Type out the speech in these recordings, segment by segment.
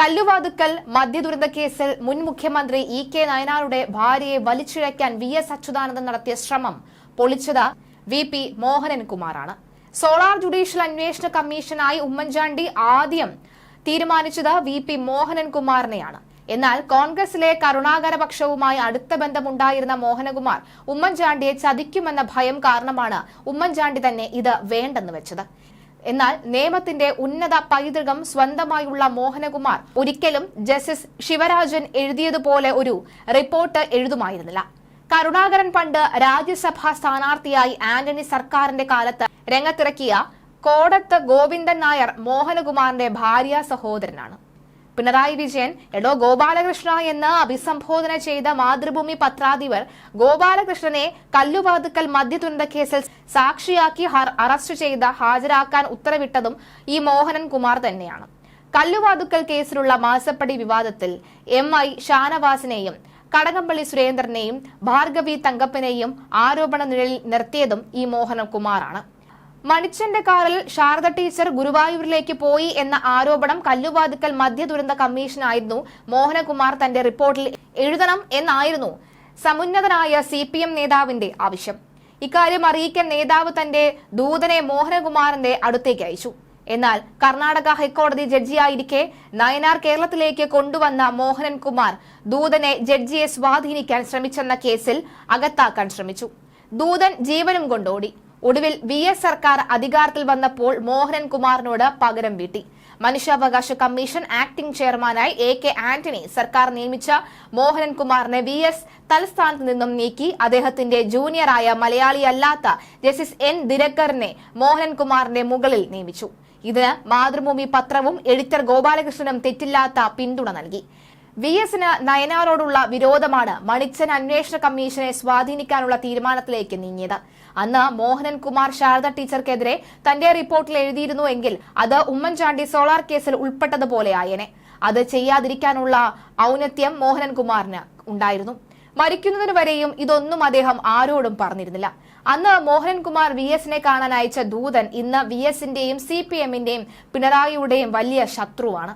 കല്ലുവാതുക്കൽ മദ്യദുരന്ത കേസിൽ മുൻ മുഖ്യമന്ത്രി ഇ കെ നയനാറുടെ ഭാര്യയെ വലിച്ചിഴയ്ക്കാൻ വി എസ് അച്യുതാനന്ദൻ നടത്തിയ ശ്രമം പൊളിച്ചത് വി പി മോഹനൻകുമാറാണ്. സോളാർ ജുഡീഷ്യൽ അന്വേഷണ കമ്മീഷനായി ഉമ്മൻചാണ്ടി ആദ്യം തീരുമാനിച്ചത് വി പി മോഹനൻകുമാറിനെയാണ്. എന്നാൽ കോൺഗ്രസിലെ കരുണാകരപക്ഷവുമായി അടുത്ത ബന്ധമുണ്ടായിരുന്ന മോഹനകുമാർ ഉമ്മൻചാണ്ടിയെ ചതിക്കുമെന്ന ഭയം കാരണമാണ് ഉമ്മൻചാണ്ടി തന്നെ ഇത് വേണ്ടെന്ന് വെച്ചത്. എന്നാൽ നിയമത്തിന്റെ ഉന്നത പൈതൃകം സ്വന്തമായുള്ള മോഹനകുമാർ ഒരിക്കലും ജസ്റ്റിസ് ശിവരാജൻ എഴുതിയതുപോലെ ഒരു റിപ്പോർട്ട് എഴുതുമായിരുന്നില്ല. കരുണാകരൻ പണ്ട് രാജ്യസഭാ സ്ഥാനാർത്ഥിയായി ആന്റണി സർക്കാരിന്റെ കാലത്ത് രംഗത്തിറക്കിയ കോടത്ത് ഗോവിന്ദൻ നായർ മോഹനകുമാറിന്റെ ഭാര്യ സഹോദരനാണ്. പിണറായി വിജയൻ എടോ ഗോപാലകൃഷ്ണ എന്ന് അഭിസംബോധന ചെയ്ത മാതൃഭൂമി പത്രാധിപർ ഗോപാലകൃഷ്ണനെ കല്ലുവാതുക്കൽ മദ്യതുണ്ട കേസിൽ സാക്ഷിയാക്കി അറസ്റ്റ് ചെയ്ത് ഹാജരാക്കാൻ ഉത്തരവിട്ടതും ഈ മോഹനൻ കുമാർ തന്നെയാണ്. കല്ലുവാതുക്കൽ കേസിലുള്ള മാസപ്പടി വിവാദത്തിൽ എം ഐ ഷാനവാസിനെയും കടകംപള്ളി സുരേന്ദ്രനെയും ഭാർഗവി തങ്കപ്പനെയും ആരോപണ നിഴലിൽ നിർത്തിയതും ഈ മോഹനൻ കുമാറാണ്. മണിച്ചന്റെ കാറിൽ ശാരദ ടീച്ചർ ഗുരുവായൂരിലേക്ക് പോയി എന്ന ആരോപണം കല്ലുവാതുക്കൽ മദ്യദുരന്ത കമ്മീഷനായിരുന്നു മോഹനകുമാർ തന്റെ റിപ്പോർട്ടിൽ എഴുതണം എന്നായിരുന്നു സമുന്നതനായ സി പി എം നേതാവിന്റെ ആവശ്യം. ഇക്കാര്യം അറിയിക്കാൻ നേതാവ് തന്റെ ദൂതനെ മോഹനകുമാറിന്റെ അടുത്തേക്ക് അയച്ചു. എന്നാൽ കർണാടക ഹൈക്കോടതി ജഡ്ജിയായിരിക്കെ നയനാർ കേരളത്തിലേക്ക് കൊണ്ടുവന്ന മോഹനൻ കുമാർ ദൂതനെ ജഡ്ജിയെ സ്വാധീനിക്കാൻ ശ്രമിച്ചെന്ന കേസിൽ അകത്താക്കാൻ ശ്രമിച്ചു. ദൂതൻ ജീവനും കൊണ്ടോടി. ഒടുവിൽ വി എസ് സർക്കാർ അധികാരത്തിൽ വന്നപ്പോൾ മോഹനൻ കുമാറിനോട് പകരം വീട്ടി. മനുഷ്യാവകാശ കമ്മീഷൻ ആക്ടിംഗ് ചെയർമാനായി എ കെ ആന്റണി സർക്കാർ നിയമിച്ച മോഹനൻ കുമാറിനെ വി എസ് തലസ്ഥാനത്ത് നിന്നും നീക്കി. അദ്ദേഹത്തിന്റെ ജൂനിയറായ മലയാളിയല്ലാത്ത ജസ്റ്റിസ് എൻ ദിനകറിനെ മോഹനൻ കുമാറിന്റെ മുകളിൽ നിയമിച്ചു. ഇതിന് മാതൃഭൂമി പത്രവും എഡിറ്റർ ഗോപാലകൃഷ്ണനും തെറ്റില്ലാത്ത പിന്തുണ നൽകി. വി എസിന് നയനാരോടുള്ള വിരോധമാണ് മണിച്ചൻ അന്വേഷണ കമ്മീഷനെ സ്വാധീനിക്കാനുള്ള തീരുമാനത്തിലേക്ക് നീങ്ങിയത്. അന്ന് മോഹനൻ കുമാർ ശാരദ ടീച്ചർക്കെതിരെ തന്റെ റിപ്പോർട്ടിൽ എഴുതിയിരുന്നു എങ്കിൽ അത് ഉമ്മൻചാണ്ടി സോളാർ കേസിൽ ഉൾപ്പെട്ടതുപോലെ ആയനെ. അത് ചെയ്യാതിരിക്കാനുള്ള ഔന്നത്യം മോഹനൻ കുമാറിന് ഉണ്ടായിരുന്നു. മരിക്കുന്നതിന് വരെയും ഇതൊന്നും അദ്ദേഹം ആരോടും പറഞ്ഞിരുന്നില്ല. അന്ന് മോഹനൻകുമാർ വി എസിനെ കാണാൻ അയച്ച ദൂതൻ ഇന്ന് വി എസിന്റെയും സി പി എമ്മിന്റെയും പിണറായിയുടെയും വലിയ ശത്രുവാണ്.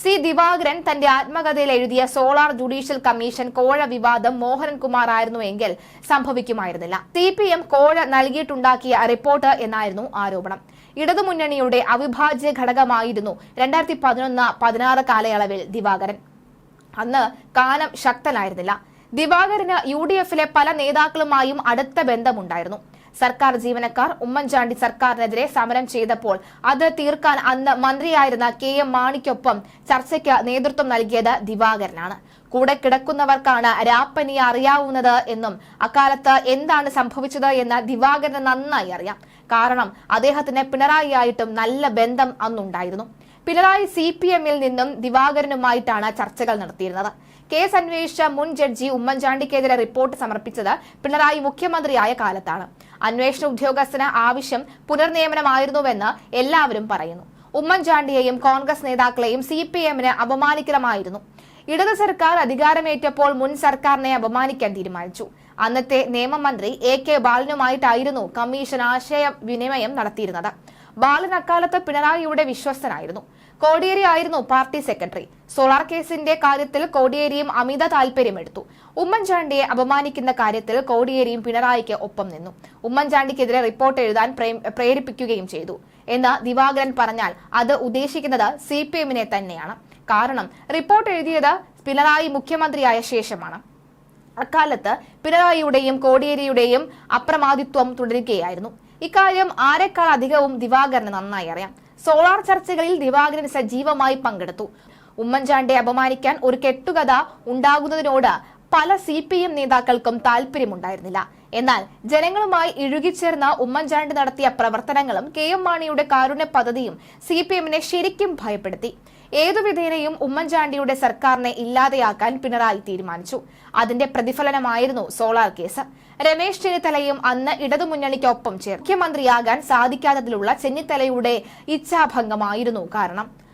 സി ദിവാകരൻ തന്റെ ആത്മകഥയിൽ എഴുതിയ സോളാർ ജുഡീഷ്യൽ കമ്മീഷൻ കോഴ വിവാദം മോഹനൻകുമാർ ആയിരുന്നു എങ്കിൽ സംഭവിക്കുമായിരുന്നില്ല. സി പി എം കോഴ നൽകിയിട്ടുണ്ടാക്കിയ റിപ്പോർട്ട് എന്നായിരുന്നു ആരോപണം. ഇടതുമുന്നണിയുടെ അവിഭാജ്യ ഘടകമായിരുന്നു രണ്ടായിരത്തി പതിനൊന്ന് പതിനാറ് കാലയളവിൽ ദിവാകരൻ. അന്ന് കാനം ശക്തനായിരുന്നില്ല. ദിവാകരന് യു ഡി എഫിലെ പല നേതാക്കളുമായും അടുത്ത ബന്ധമുണ്ടായിരുന്നു. സർക്കാർ ജീവനക്കാർ ഉമ്മൻചാണ്ടി സർക്കാരിനെതിരെ സമരം ചെയ്തപ്പോൾ അത് തീർക്കാൻ അന്ന് മന്ത്രിയായിരുന്ന കെ എം മാണിക്കൊപ്പം ചർച്ചയ്ക്ക് നേതൃത്വം നൽകിയത് ദിവാകരനാണ്. കൂടെ കിടക്കുന്നവർക്കാണ് രാപ്പനി അറിയാവുന്നത് എന്നും അക്കാലത്ത് എന്താണ് സംഭവിച്ചത് എന്ന് ദിവാകരന് നന്നായി അറിയാം. കാരണം അദ്ദേഹത്തിന് പിണറായിയായിട്ടും നല്ല ബന്ധം അന്നുണ്ടായിരുന്നു. പിണറായി സി പി എമ്മിൽ നിന്നും ദിവാകരനുമായിട്ടാണ് ചർച്ചകൾ നടത്തിയിരുന്നത്. കേസ് അന്വേഷിച്ച മുൻ ജഡ്ജി ഉമ്മൻചാണ്ടിക്കെതിരെ റിപ്പോർട്ട് സമർപ്പിച്ചത് പിണറായി മുഖ്യമന്ത്രിയായ കാലത്താണ്. അന്വേഷണ ഉദ്യോഗസ്ഥന് ആവശ്യം പുനർനിയമനമായിരുന്നുവെന്ന് എല്ലാവരും പറയുന്നു. ഉമ്മൻചാണ്ടിയെയും കോൺഗ്രസ് നേതാക്കളെയും സി പി എമ്മിന് അപമാനിക്കണമായിരുന്നു. ഇടത് സർക്കാർ അധികാരമേറ്റപ്പോൾ മുൻ സർക്കാരിനെ അപമാനിക്കാൻ തീരുമാനിച്ചു. അന്നത്തെ നിയമമന്ത്രി എ കെ ബാലനുമായിട്ടായിരുന്നു കമ്മീഷൻ ആശയവിനിമയം നടത്തിയിരുന്നത്. ബാലൻ അക്കാലത്ത് പിണറായിയുടെ വിശ്വസ്തനായിരുന്നു. കോടിയേരി ആയിരുന്നു പാർട്ടി സെക്രട്ടറി. സോളാർ കേസിന്റെ കാര്യത്തിൽ കോടിയേരിയും അമിത താൽപര്യമെടുത്തു ഉമ്മൻചാണ്ടിയെ അപമാനിക്കുന്ന കാര്യത്തിൽ കോടിയേരിയും പിണറായിക്ക് ഒപ്പം നിന്നു. ഉമ്മൻചാണ്ടിക്കെതിരെ റിപ്പോർട്ട് എഴുതാൻ പ്രേരിപ്പിക്കുകയും ചെയ്തു. എന്ന് ദിവാകരൻ പറഞ്ഞാൽ അത് ഉദ്ദേശിക്കുന്നത് സി പി എമ്മിനെ തന്നെയാണ്. കാരണം റിപ്പോർട്ട് എഴുതിയത് പിണറായി മുഖ്യമന്ത്രിയായ ശേഷമാണ്. അക്കാലത്ത് പിണറായിയുടെയും കോടിയേരിയുടെയും അപ്രമാദിത്വം തുടരുകയായിരുന്നു. ഇക്കാര്യം ആരെക്കാൾ അധികവും ദിവാകരന് നന്നായി അറിയാം. സോളാർ ചർച്ചകളിൽ ദിവാകരൻ സജീവമായി പങ്കെടുത്തു. ഉമ്മൻചാണ്ടിയെ അപമാനിക്കാൻ ഒരു കെട്ടുകഥ ഉണ്ടാകുന്നതിനോട് പല സി പി എം നേതാക്കൾക്കും താല്പര്യമുണ്ടായിരുന്നില്ല എന്നാൽ ജനങ്ങളുമായി ഇഴുകിച്ചേർന്ന ഉമ്മൻചാണ്ടി നടത്തിയ പ്രവർത്തനങ്ങളും കെ എം മാണിയുടെ കാരുണ്യ പദ്ധതിയും സി പി എമ്മിനെ ശരിക്കും ഭയപ്പെടുത്തി. ഏതു വിധേനയും ഉമ്മൻചാണ്ടിയുടെ സർക്കാരിനെ ഇല്ലാതെയാക്കാൻ പിണറായി തീരുമാനിച്ചു. അതിന്റെ പ്രതിഫലനമായിരുന്നു സോളാർ കേസ്. രമേശ് ചെന്നിത്തലയും അന്ന് ഇടതുമുന്നണിക്കൊപ്പം ചേർ മുഖ്യമന്ത്രിയാകാൻ സാധിക്കാത്തതിലുള്ള ചെന്നിത്തലയുടെ ഇച്ഛാഭംഗമായിരുന്നു കാരണം.